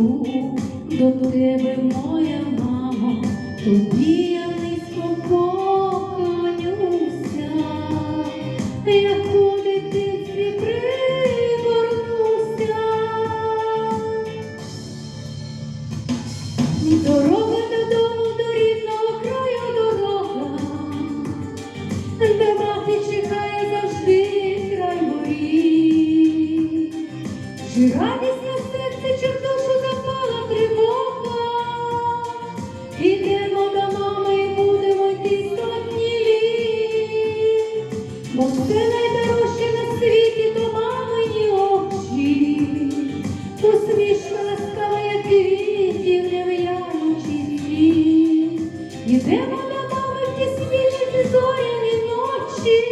прийду до тебе, моя мама, тобі я низько поклонюся, як у дитинстві пригорнуся. Дорога додому до рідного краю дорога, де мати чекає завжди край морі. Чи радість Ідемо на мами в ті зоряні ночі,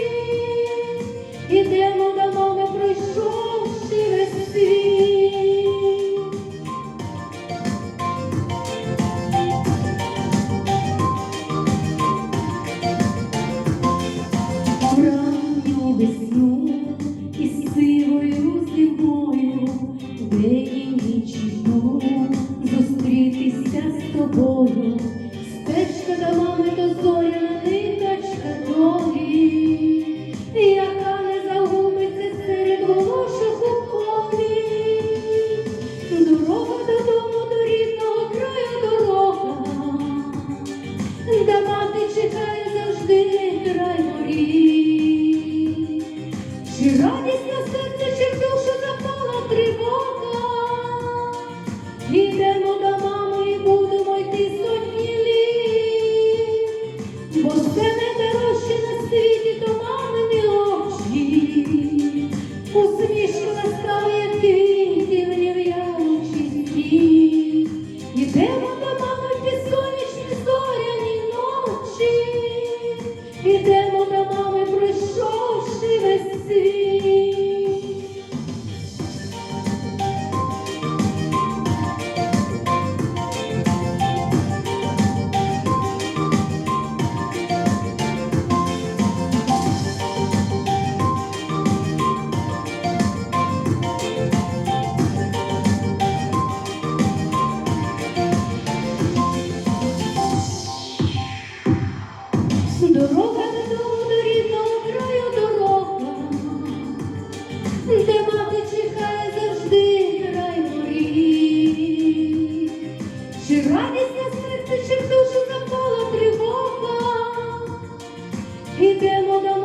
ідемо на мами, пройшовши весь світ. Ранню весну із сивою зимою, день і ніч жду зустрітися з тобою. 你别落个